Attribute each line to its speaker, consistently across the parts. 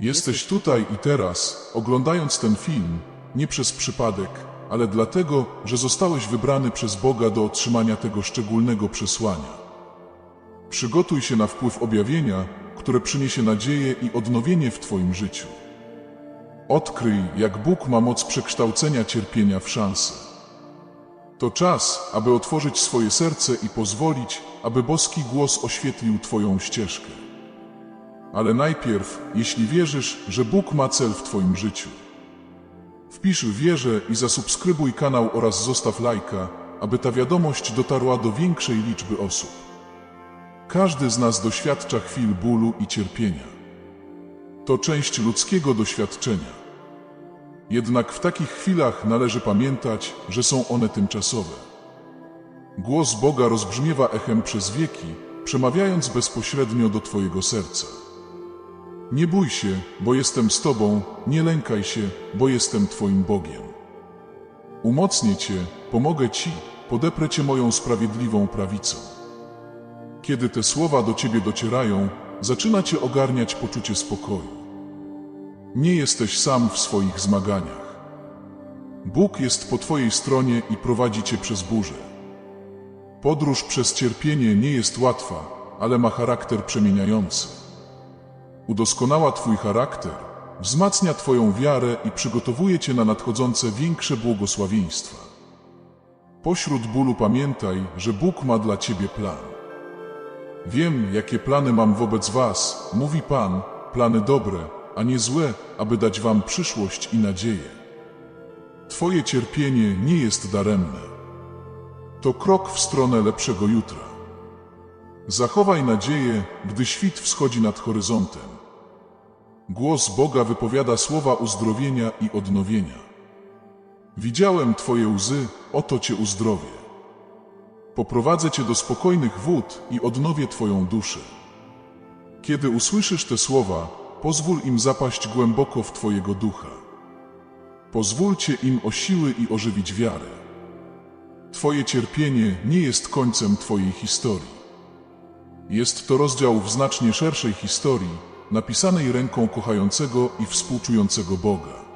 Speaker 1: Jesteś tutaj i teraz, oglądając ten film, nie przez przypadek, ale dlatego, że zostałeś wybrany przez Boga do otrzymania tego szczególnego przesłania. Przygotuj się na wpływ objawienia, które przyniesie nadzieję i odnowienie w Twoim życiu. Odkryj, jak Bóg ma moc przekształcenia cierpienia w szansę. To czas, aby otworzyć swoje serce i pozwolić, aby boski głos oświetlił Twoją ścieżkę. Ale najpierw, jeśli wierzysz, że Bóg ma cel w Twoim życiu, wpisz wierzę i zasubskrybuj kanał oraz zostaw lajka, aby ta wiadomość dotarła do większej liczby osób. Każdy z nas doświadcza chwil bólu i cierpienia. To część ludzkiego doświadczenia. Jednak w takich chwilach należy pamiętać, że są one tymczasowe. Głos Boga rozbrzmiewa echem przez wieki, przemawiając bezpośrednio do Twojego serca. Nie bój się, bo jestem z Tobą, nie lękaj się, bo jestem Twoim Bogiem. Umocnię Cię, pomogę Ci, podeprę Cię moją sprawiedliwą prawicą. Kiedy te słowa do Ciebie docierają, zaczyna Cię ogarniać poczucie spokoju. Nie jesteś sam w swoich zmaganiach. Bóg jest po Twojej stronie i prowadzi Cię przez burzę. Podróż przez cierpienie nie jest łatwa, ale ma charakter przemieniający. Udoskonała Twój charakter, wzmacnia Twoją wiarę i przygotowuje Cię na nadchodzące większe błogosławieństwa. Pośród bólu pamiętaj, że Bóg ma dla Ciebie plan. Wiem, jakie plany mam wobec Was, mówi Pan, plany dobre, a nie złe, aby dać Wam przyszłość i nadzieję. Twoje cierpienie nie jest daremne. To krok w stronę lepszego jutra. Zachowaj nadzieję, gdy świt wschodzi nad horyzontem. Głos Boga wypowiada słowa uzdrowienia i odnowienia. Widziałem Twoje łzy, oto Cię uzdrowię. Poprowadzę Cię do spokojnych wód i odnowię Twoją duszę. Kiedy usłyszysz te słowa, pozwól im zapaść głęboko w Twojego ducha. Pozwólcie im o siły i ożywić wiarę. Twoje cierpienie nie jest końcem Twojej historii. Jest to rozdział w znacznie szerszej historii, napisanej ręką kochającego i współczującego Boga.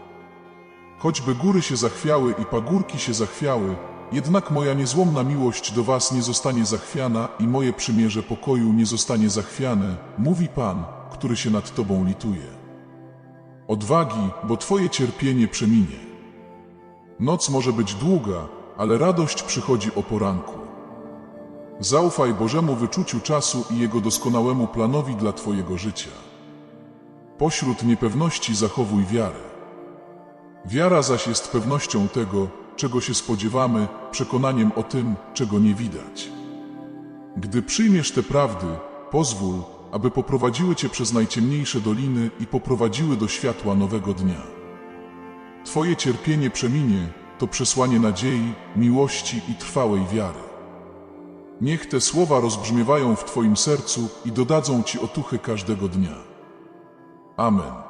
Speaker 1: Choćby góry się zachwiały i pagórki się zachwiały, jednak moja niezłomna miłość do was nie zostanie zachwiana i moje przymierze pokoju nie zostanie zachwiane, mówi Pan, który się nad tobą lituje. Odwagi, bo twoje cierpienie przeminie. Noc może być długa, ale radość przychodzi o poranku. Zaufaj Bożemu wyczuciu czasu i Jego doskonałemu planowi dla Twojego życia. Pośród niepewności zachowuj wiarę. Wiara zaś jest pewnością tego, czego się spodziewamy, przekonaniem o tym, czego nie widać. Gdy przyjmiesz te prawdy, pozwól, aby poprowadziły Cię przez najciemniejsze doliny i poprowadziły do światła nowego dnia. Twoje cierpienie przeminie, to przesłanie nadziei, miłości i trwałej wiary. Niech te słowa rozbrzmiewają w Twoim sercu i dodadzą Ci otuchy każdego dnia. Amen.